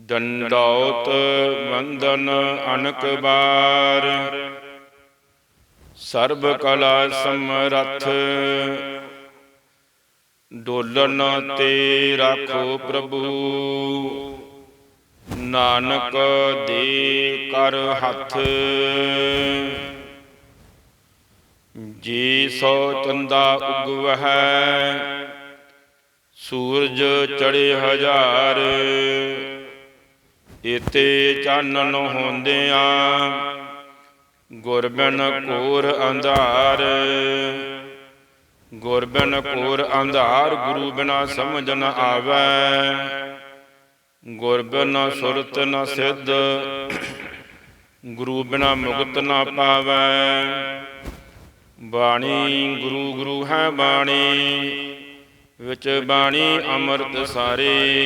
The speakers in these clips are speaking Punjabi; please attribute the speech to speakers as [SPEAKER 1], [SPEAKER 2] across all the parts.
[SPEAKER 1] ਦੰਡੌਤ ਵੰਦਨ ਅਨਕ ਬਾਰ। ਸਰਬ ਕਲਾ ਸਮਰੱਥ ਡੋਲਨ ਤੇ ਰਾਖੋ ਪ੍ਰਭੂ। ਨਾਨਕ ਦੇ ਕਰ ਹੱਥ। ਜੀ ਸੋ ਚੰਦਾ ਉਗਵਹਿ, ਸੂਰਜ ਚੜੇ ਹਜ਼ਾਰ। ਇਤੇ ਚਾਨਣ ਹੁੰਦਿਆਂ ਗੁਰਬਨ ਬਿਨ ਅੰਧਾਰ। ਗੁਰ ਬਿਨ ਅੰਧਾਰ, ਗੁਰੂ ਬਿਨਾ ਸਮਝ ਨ ਆਵੈ। ਗੁਰ ਬਿਨਾ ਸੁਰਤ ਨ ਸਿੱਧ, ਗੁਰੂ ਬਿਨਾ ਮੁਕਤ ਨ ਪਾਵੈ। ਬਾਣੀ ਗੁਰੂ ਗੁਰੂ ਹੈ ਬਾਣੀ, ਵਿੱਚ ਬਾਣੀ ਅੰਮ੍ਰਿਤ ਸਾਰੇ।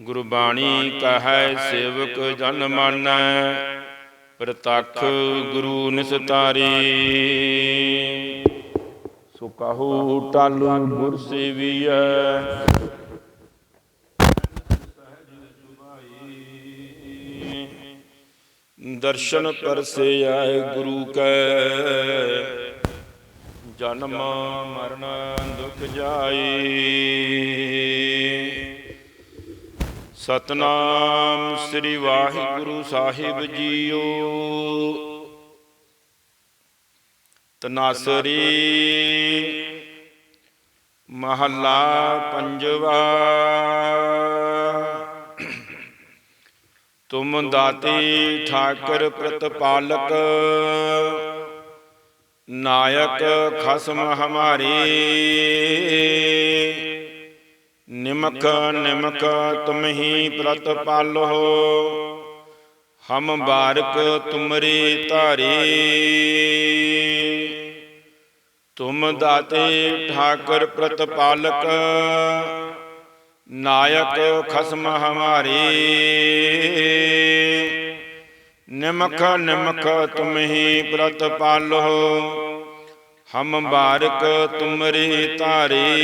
[SPEAKER 1] ਗੁਰਬਾਣੀ ਕਹੈ ਸੇਵਕ ਜਨ ਮਾਨੈ, ਪ੍ਰਤੱਖ ਗੁਰੂ ਨਿਸਤਾਰੀ। ਸੋ ਕਹੂ ਟਾਲੂ ਗੁਰ ਸੇਵੀਐ। ਦਰਸ਼ਨ ਪਰਸੇ ਆਏ ਗੁਰੂ ਕੈ। ਜਨਮ ਮਰਨ ਦੁਖ ਜਾਈ। ਸਤਨਾਮ ਸ੍ਰੀ ਵਾਹਿਗੁਰੂ ਸਾਹਿਬ ਜੀਓ। ਤਨਾਸਰੀ ਮਹੱਲਾ ਪੰਜਵਾ। ਤੁਮ ਦਾਤੀ ਠਾਕਰ ਪ੍ਰਤਪਾਲਕ, ਨਾਇਕ ਖਸਮ ਹਮਾਰੀ। ਨਿਮਕ ਨਿਮਕ ਤੁਮ ਹੀ ਪ੍ਰਤਪਾਲੋ ਹਮ ਬਾਰਕ ਤੁਮਰੀ ਧਾਰੀ। ਤੁਮ ਦਾਤੇ ਠਾਕਰ ਪ੍ਰਤਪਾਲਕ ਨਾਇਕ ਖਸਮ ਹਮਾਰੀ। ਨਿਮਕ ਨਿਮਕ ਤੁਮ ਹੀ ਪ੍ਰਤਪਾਲੋ ਹਮ ਬਾਰਕ ਤੁਮਰੀ ਧਾਰੀ।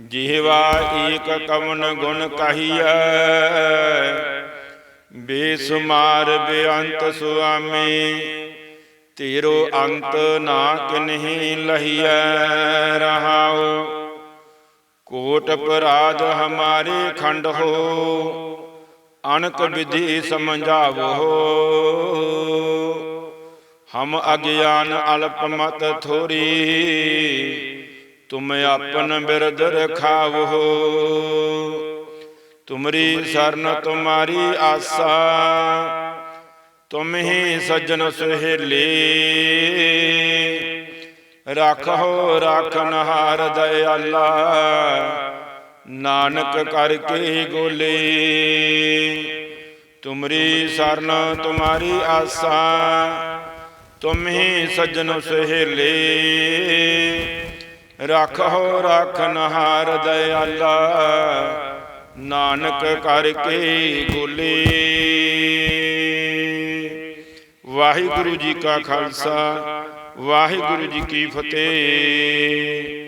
[SPEAKER 1] ਜਿਹਵਾ ਏਕ ਕਵਨ ਗੁਣ ਕਹੀਐ। ਬੇਸੁਮਾਰ ਬੇਅੰਤ ਸੁਆਮੀ, ਤੇਰੋ ਅੰਤ ਨਾ ਕਿਨਹੀ ਲਹੀਐ ਰਹਾਉ। ਕੋਟ ਅਪਰਾਧ ਹਮਾਰੇ ਖੰਡ ਹੋ ਅਨਕ ਵਿਧੀ ਸਮਝਾਵੋ। ਹਮ ਅਗਿਆਨ ਅਲਪ ਮਤ ਥੋਰੀ, ਤੁਮ ਆਪਨ ਬਿਰਦ ਰਖਾਵੋ। ਤੁਮਰੀ ਸਰਨ ਤੁਮਾਰੀ ਆਸਾ, ਤੁਮ ਹੀ ਸਜਣ ਸੁਹੇਲੇ। ਰੱਖੋ ਰਾਖਨ ਹਾਰ ਦਇਆਲਾ, ਨਾਨਕ ਕਰਕੇ ਗੋਲੇ। ਤੁਮਰੀ ਸਰਨ ਤੁਮਾਰੀ ਆਸਾ ਤੁਮ ਹੀ ਸਜਣ ਸੁਹੇਲੇ। ਰੱਖੋ ਰਾਖਨ ਹਾਰ ਦਇਆਲਾ। ਨਾਨਕ ਕਰਕੇ ਗੋਲੇ। ਵਾਹਿਗੁਰੂ ਜੀ ਕਾ ਖਾਲਸਾ, ਵਾਹਿਗੁਰੂ ਜੀ ਕੀ ਫਤਿਹ।